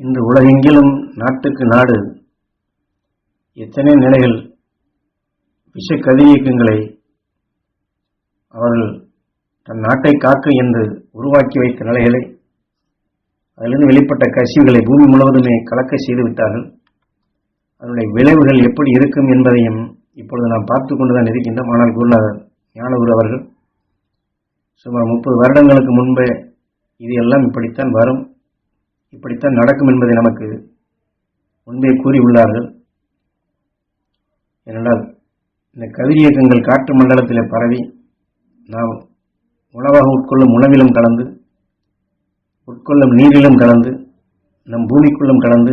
இன்று உலகெங்கிலும் நாட்டுக்கு நாடு. எத்தனை நிலைகள் விஷ கதிரியக்கங்களை அவர்கள் தன் நாட்டை காக்க என்று உருவாக்கி வைத்த நிலைகளை அதிலிருந்து வெளிப்பட்ட கசிவுகளை பூமி முழுவதுமே கலக்க செய்து விட்டார்கள். அதனுடைய விளைவுகள் எப்படி இருக்கும் என்பதையும் இப்பொழுது நாம் பார்த்து கொண்டுதான் இருக்கின்றோம். ஆனால் குருநாதர் ஞானகுரு அவர்கள் சுமார் முப்பது வருடங்களுக்கு முன்பே இது எல்லாம் இப்படித்தான் வரும். இப்படித்தான் நடக்கும் என்பதை நமக்கு முன்பே கூறியுள்ளார்கள். ஏனென்றால் இந்த கதிரியக்கங்கள் காற்று மண்டலத்தில் பரவி நாம் உணவாக உட்கொள்ளும் உணவிலும் கலந்து உட்கொள்ளும் நீரிலும் கலந்து நம் பூமிக்குள்ளும் கலந்து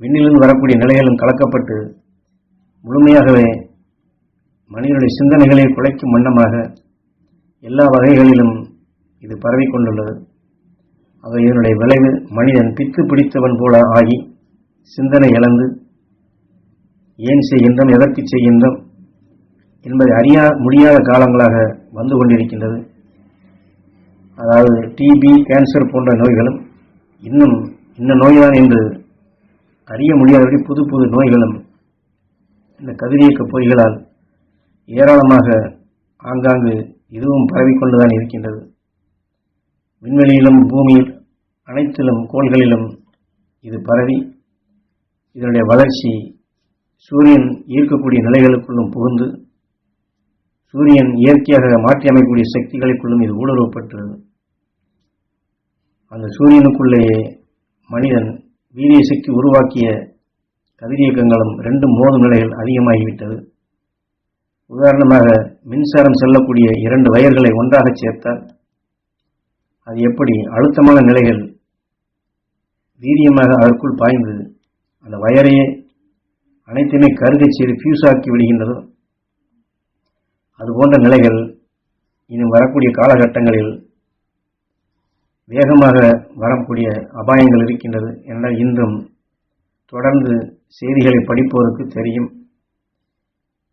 விண்ணிலிருந்து வரக்கூடிய நிலைகளும் கலக்கப்பட்டு முழுமையாகவே மனிதனுடைய சிந்தனைகளை குலைக்கும் வண்ணமாக எல்லா வகைகளிலும் இது பரவிக் கொண்டுள்ளது அவை இதனுடைய விளைவு மனிதன் பித்து பிடித்தவன் போல ஆகி சிந்தனை இழந்து ஏன் செய்கின்றோம் எதற்கு செய்கின்றோம் என்பதை அறியா முடியாத காலங்களாக வந்து கொண்டிருக்கின்றது. அதாவது டிபி கேன்சர் போன்ற நோய்களும் இன்னும் இந்த நோய்தான் என்று அறிய முடியாதபடி புது புது நோய்களும் இந்த கதிரியக்க பொறிகளால் ஏராளமாக ஆங்காங்கு இதுவும் பரவிக்கொண்டுதான் இருக்கின்றது. விண்வெளியிலும் பூமியில் அனைத்திலும் கோள்களிலும் இது பரவி இதனுடைய வளர்ச்சி சூரியன் ஈர்க்கக்கூடிய நிலைகளுக்குள்ளும் புகுந்து சூரியன் இயற்கையாக மாற்றி அமைக்கக்கூடிய சக்திகளுக்குள்ளும் இது ஊடுருவப்பட்டுள்ளது. அந்த சூரியனுக்குள்ளேயே மனிதன் வீரிய சக்தி உருவாக்கிய கதிரியக்கங்களும் ரெண்டும் மோதும் நிலைகள் அதிகமாகிவிட்டது. உதாரணமாக மின்சாரம் செல்லக்கூடிய இரண்டு வயர்களை ஒன்றாக சேர்த்தால் அது எப்படி அழுத்தமான நிலைகள் வீரியமாக அதற்குள் பாய்ந்து அந்த வயரையே அனைத்துமே கருகச் செய்து ஃபியூஸ் ஆக்கி விடுகின்றதோ. அதுபோன்ற நிலைகள் இனி வரக்கூடிய காலகட்டங்களில் வேகமாக வரக்கூடிய அபாயங்கள் இருக்கின்றது என இன்றும் தொடர்ந்து செய்திகளை படிப்போருக்கு தெரியும்.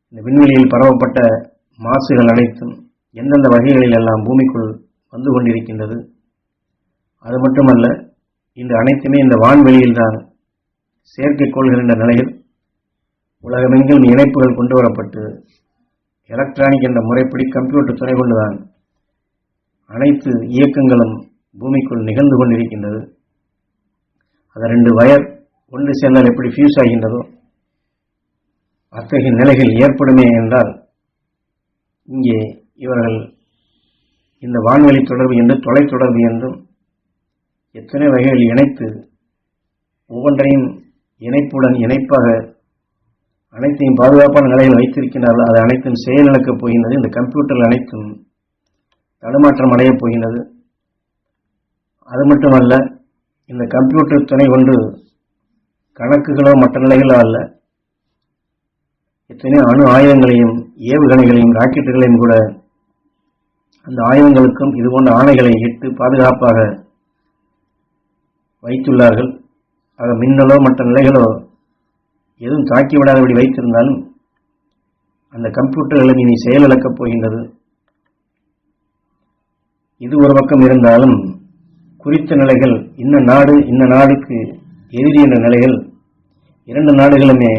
இந்த விண்வெளியில் பரவப்பட்ட மாசுகள் அனைத்தும் எந்தெந்த வகைகளில் எல்லாம் பூமிக்குள் வந்து கொண்டிருக்கின்றது. அது மட்டுமல்ல இந்த அனைத்துமே இந்த வான்வெளியில்தான் செயற்கைக்கோள்கள் என்ற நிலையில் உலகமெங்கிலும் இணைப்புகள் கொண்டு வரப்பட்டு எலக்ட்ரானிக் என்ற முறைப்படி கம்ப்யூட்டர் துணை கொண்டுதான் அனைத்து இயக்கங்களும் பூமிக்குள் நிகழ்ந்து கொண்டிருக்கின்றது. அது ரெண்டு வயர் ஒன்று சேர்ந்தால் எப்படி ஃபியூஸ் ஆகின்றதோ அத்தகைய நிலைகள் ஏற்படுமே என்றால் இங்கே இவர்கள் இந்த வான்வெளி தொடர்பு என்று தொலைத்தொடர்பு என்றும் எத்தனை வகைகள் இணைத்து ஒவ்வொன்றையும் இணைப்புடன் இணைப்பாக அனைத்தையும் பாதுகாப்பான நிலையில் வைத்திருக்கின்றார்கள் அது அனைத்தும் செயலிழக்கப் போகின்றது. இந்த கம்ப்யூட்டர் அனைத்தும் தடுமாற்றம் அடையப் போகின்றது. அது மட்டுமல்ல இந்த கம்ப்யூட்டர் துணை கொண்டு கணக்குகளோ மற்ற நிலைகளோ அல்ல எத்தனையோ அணு ஆயுதங்களையும் ஏவுகணைகளையும் ராக்கெட்டுகளையும் கூட அந்த ஆயுதங்களுக்கும் இதுபோன்ற ஆணைகளை இட்டு பாதுகாப்பாக வைத்துள்ளார்கள். ஆக மின்னலோ மற்ற நிலைகளோ எதுவும் தாக்கி விடாதபடி வைத்திருந்தாலும் அந்த கம்ப்யூட்டர்களும் இனி செயலிழக்கப் போகின்றது. இது ஒரு பக்கம் இருந்தாலும் குறித்த நிலைகள் இன்ன நாடு இன்ன நாடுக்கு எதிரி என்ற நிலைகள் இரண்டு நாடுகளுமே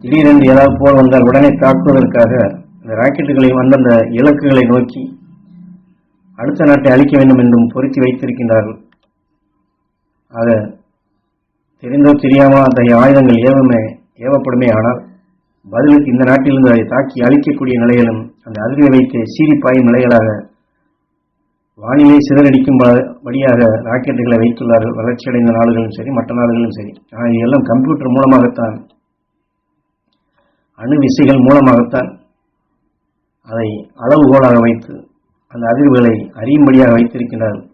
திடீரென்று ஏதாவது போர் வந்தால் உடனே தாக்குவதற்காக அந்த ராக்கெட்டுகளையும் அந்தந்த இலக்குகளை நோக்கி அடுத்த நாட்டை அழிக்க வேண்டும் என்றும் பொருத்தி வைத்திருக்கின்றார்கள். ஆக தெரிந்தோ தெரியாமல் அத்தகைய ஆயுதங்கள் ஏவுமே ஏவப்படுமே ஆனால் பதிலுக்கு இந்த நாட்டிலிருந்து அதை தாக்கி அழிக்கக்கூடிய நிலையிலும் அந்த அதிர்வை வைத்து சீரிப்பாயும் நிலைகளாக வானிலை சிதறடிக்கும் படியாக ராக்கெட்டுகளை வைத்துள்ளார்கள். வளர்ச்சியடைந்த நாடுகளும் சரி மற்ற நாடுகளும் சரி. ஆனால் இதெல்லாம் கம்ப்யூட்டர் மூலமாகத்தான். அணு விசைகள் மூலமாகத்தான் அதை அளவுகோலாக வைத்து அந்த அதிர்வுகளை அறியும்படியாக வைத்திருக்கிறார்கள்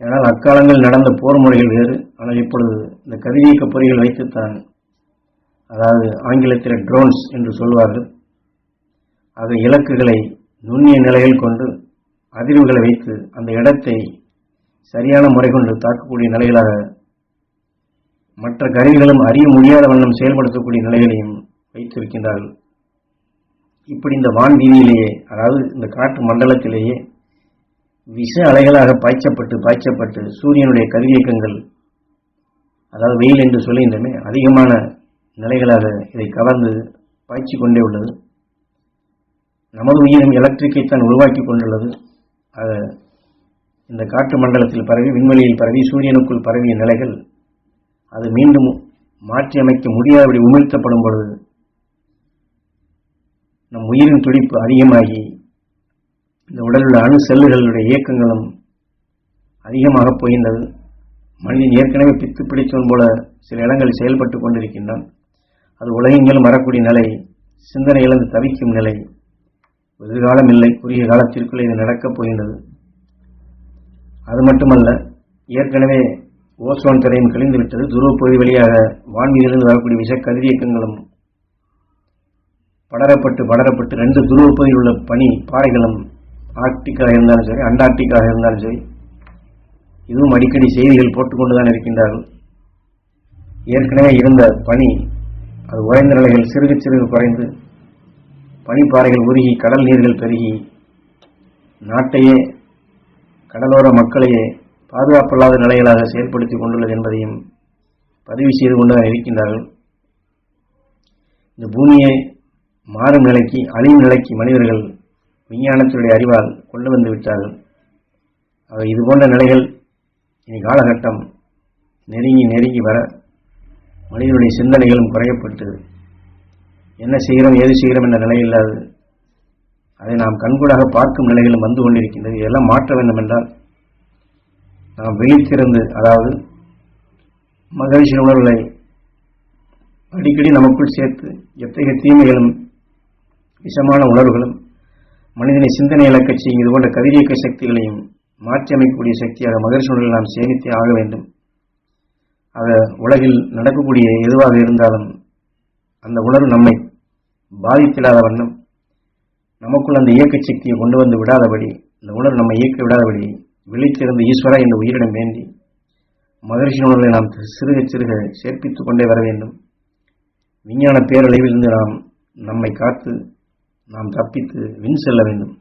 ஏனால் அக்காலங்களில் நடந்த போர் முறைகள் வேறு ஆனால் இப்பொழுது இந்த கதிரியக்க பொறிகள் வைத்துத்தான் அதாவது ஆங்கிலத்தில் ட்ரோன்ஸ் என்று சொல்வார்கள். ஆக இலக்குகளை நுண்ணிய நிலையில் கொண்டு அதிர்வுகளை வைத்து அந்த இடத்தை சரியான முறை கொண்டு தாக்கக்கூடிய நிலைகளாக மற்ற கருவிகளும் அறிய முடியாத வண்ணம் செயல்படுத்தக்கூடிய நிலைகளையும் வைத்திருக்கின்றார்கள். இப்படி இந்த வான் வீதியிலேயே அதாவது இந்த காற்று மண்டலத்திலேயே விஷ அலைகளாக பாய்ச்சப்பட்டு பாய்ச்சப்பட்டு சூரியனுடைய கதிரியக்கங்கள் அதாவது வெயில் என்று சொல்லுகின்றமே அதிகமான நிலைகளாக இதை கவர்ந்து பாய்ச்சி கொண்டே உள்ளது. நமது உயிரும் எலக்ட்ரிக்கைத்தான் உருவாக்கி கொண்டுள்ளது. அது இந்த காற்று மண்டலத்தில் பரவி விண்வெளியில் பரவி சூரியனுக்குள் பரவிய நிலைகள் அது மீண்டும் மாற்றி அமைக்க முடியாதபடி உமிழ்த்தப்படும் பொழுது நம் உயிரின் துடிப்பு அதிகமாகி இந்த உடலுள்ள உள்ள அணு செல்லுகளுடைய இயக்கங்களும் அதிகமாக போகின்றது மனிதன் ஏற்கனவே பித்து பிடித்தவன் போல சில இடங்களில் செயல்பட்டு கொண்டிருக்கின்றான். அது உலகெங்கிலும் வரக்கூடிய நிலை சிந்தனை இழந்து தவிக்கும் நிலை எதிர்காலம் இல்லை குறுகிய காலத்திற்குள் இது நடக்கப் போகின்றது. அது மட்டுமல்ல ஏற்கனவே ஓசோன் திரையும் கிழிந்துவிட்டது. துருவ பகுதி வழியாக வான்வீதியிலிருந்து வரக்கூடிய விஷ கதிரியக்கங்களும் படரப்பட்டு படரப்பட்டு ரெண்டு துருவ பகுதியில் உள்ள பனி பாறைகளும் ஆர்க்டிக்காக இருந்தாலும் சரி அண்டார்டிக்காக இருந்தாலும் சரி இதுவும் அடிக்கடி செய்திகள் போட்டுக்கொண்டுதான் இருக்கின்றார்கள். ஏற்கனவே இருந்த பனி அது உறைந்த நிலைகள் சிறுக சிறுக குறைந்து பனிப்பாறைகள் உருகி கடல் நீர்கள் பெருகி நாட்டையே கடலோர மக்களையே பாதுகாப்பில்லாத நிலைகளாக செயல்படுத்தி கொண்டுள்ளது என்பதையும் பதிவு செய்து கொண்டுதான் இருக்கின்றார்கள். இந்த பூமியை மாறும் நிலைக்கு அழியும் நிலைக்கு மனிதர்கள் விஞ்ஞானத்தினுடைய அறிவால் கொண்டு வந்து விட்டார்கள். ஆக இது போன்ற நிலைகள் இனி காலகட்டம் நெருங்கி நெருங்கி வர மனிதனுடைய சிந்தனைகளும் குறையப்பட்டு என்ன செய்கிறோம் ஏது செய்கிறோம் என்ற நிலை இல்லாது அதை நாம் கண்கூடாக பார்க்கும் நிலைகளும் வந்து கொண்டிருக்கின்றது. இதெல்லாம் மாற்ற வேண்டும் என்றால் நாம் விழித்திருந்து அதாவது மகிழ்ச்சியின் உணர்வுகளை அடிக்கடி நமக்குள் சேர்த்து எத்தகைய தீமைகளும் விஷமான உணர்வுகளும் மனிதனை சிந்தனை இழக்கச் செய்யும் இதுபோன்ற கதிரியக்க சக்திகளையும் மாற்றி அமைக்கக்கூடிய சக்தியாக மகர்ஷனுடன் நாம் சேமித்தே ஆக வேண்டும். அதை உலகில் நடக்கக்கூடிய எதுவாக இருந்தாலும் அந்த உணர்வு நம்மை பாதித்திடாத வண்ணம் நமக்குள் அந்த இயக்க சக்தியை கொண்டு வந்து விடாதபடி இந்த உணர்வு நம்மை இயக்க விடாதபடி விழித்திருந்த ஈஸ்வரா இந்த உயிரிடம் வேண்டி மகர்ஷி உணர்வை நாம் சிறுக சிறுக சேர்ப்பித்துக் கொண்டே வர வேண்டும். விஞ்ஞான பேரழிவிலிருந்து நாம் நம்மை காத்து நாம் தப்பித்து வின் செல்ல வேண்டும்.